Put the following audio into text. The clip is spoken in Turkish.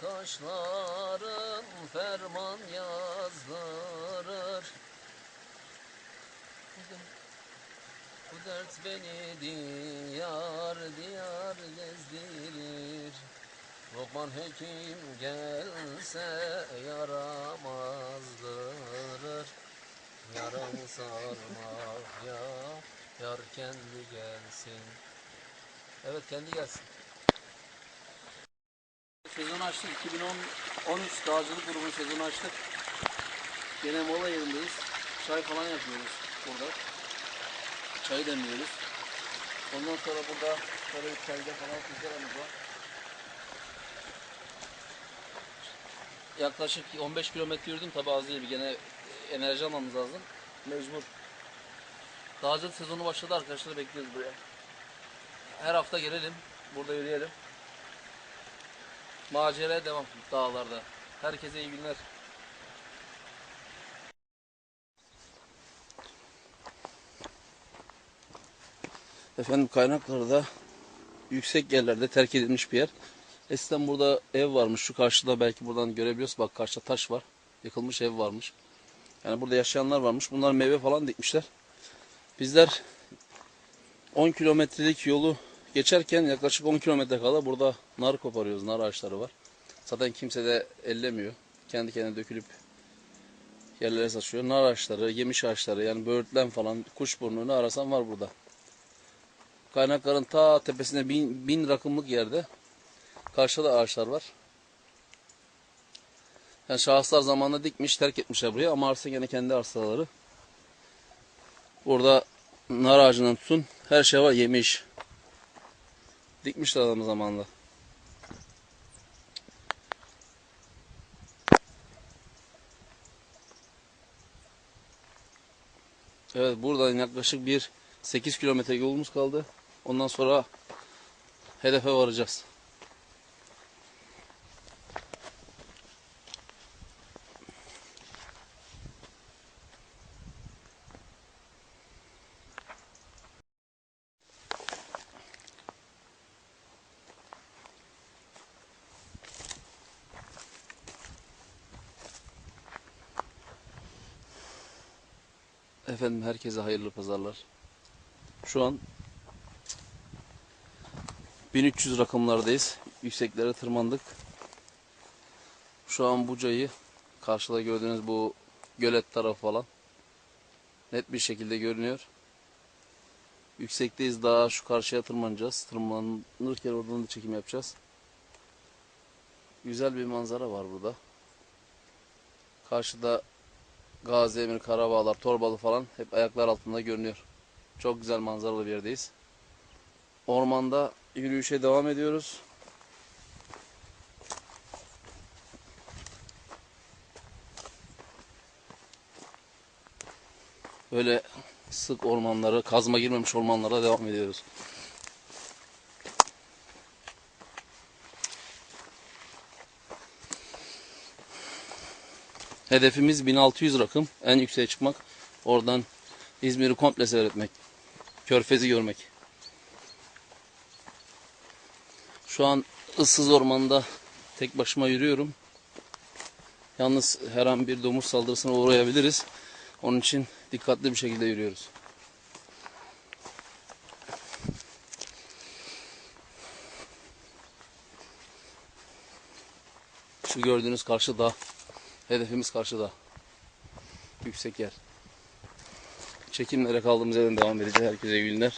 Kaşların ferman yazdırır Bu dert beni diyar diyar gezdirir. Lokman hekim gelse yaramazdırır Yaramı sarmak ya Yar kendi gelsin. Evet kendi gelsin Sezon açtık 2010 13 dağcılık grubunun sezonu açtık. Gene mola yerindeyiz. Çay falan yapıyoruz burada. Çayı demliyoruz. Ondan sonra burada şöyle bir çayda falan kızlarımız var. Yaklaşık 15 kilometre yürüdüm tabi az değil. Gene enerji almamız lazım. Mecbur. Dağcılık sezonu başladı arkadaşlar bekliyoruz buraya. Her hafta gelelim. Burada yürüyelim. Maceraya devam dağlarda. Herkese iyi günler. Efendim kaynaklarda yüksek yerlerde terk edilmiş bir yer. Eskiden burada ev varmış. Şu karşıda belki buradan görebiliyoruz. Bak karşıda taş var. Yıkılmış ev varmış. Yani burada yaşayanlar varmış. Bunlar meyve falan dikmişler. Bizler 10 kilometrelik yolu geçerken yaklaşık 10 kilometre kala burada nar koparıyoruz. Nar ağaçları var. Zaten kimse de ellemiyor. Kendi kendine dökülüp yerlere saçıyor. Nar ağaçları, yemiş ağaçları yani böğürtlen falan kuşburnu ne arasan var burada. Kaynakların ta tepesinde bin, bin rakımlık yerde karşıda ağaçlar var. Yani şahıslar zamanında dikmiş, terk etmişler buraya ama arsa gene kendi arsaları. Burada nar ağacından tutun her şey var yemiş. Dikmişler adamı zamanında. Evet buradan yaklaşık bir 8 kilometre yolumuz kaldı. Ondan sonra hedefe varacağız. Efendim herkese hayırlı pazarlar. Şu an 1300 rakamlardayız. Yükseklere tırmandık. Şu an Buca'yı karşıda gördüğünüz bu gölet tarafı falan net bir şekilde görünüyor. Yüksekteyiz daha şu karşıya tırmanacağız. Tırmanırken oradan da çekim yapacağız. Güzel bir manzara var burada. Karşıda Gazi Emir, Karabağlar, Torbalı falan hep ayaklar altında görünüyor. Çok güzel manzaralı bir yerdeyiz. Ormanda yürüyüşe devam ediyoruz. Böyle sık ormanları, kazma girmemiş ormanlara devam ediyoruz. Hedefimiz 1600 rakım. En yükseğe çıkmak. Oradan İzmir'i komple seyretmek. Körfezi görmek. Şu an ıssız ormanda tek başıma yürüyorum. Yalnız her an bir domuz saldırısına uğrayabiliriz. Onun için dikkatli bir şekilde yürüyoruz. Şu gördüğünüz karşı dağ. Hedefimiz karşıda. Yüksek yer. Çekimlere kaldığımız yerden devam edeceğiz. Herkese iyi günler.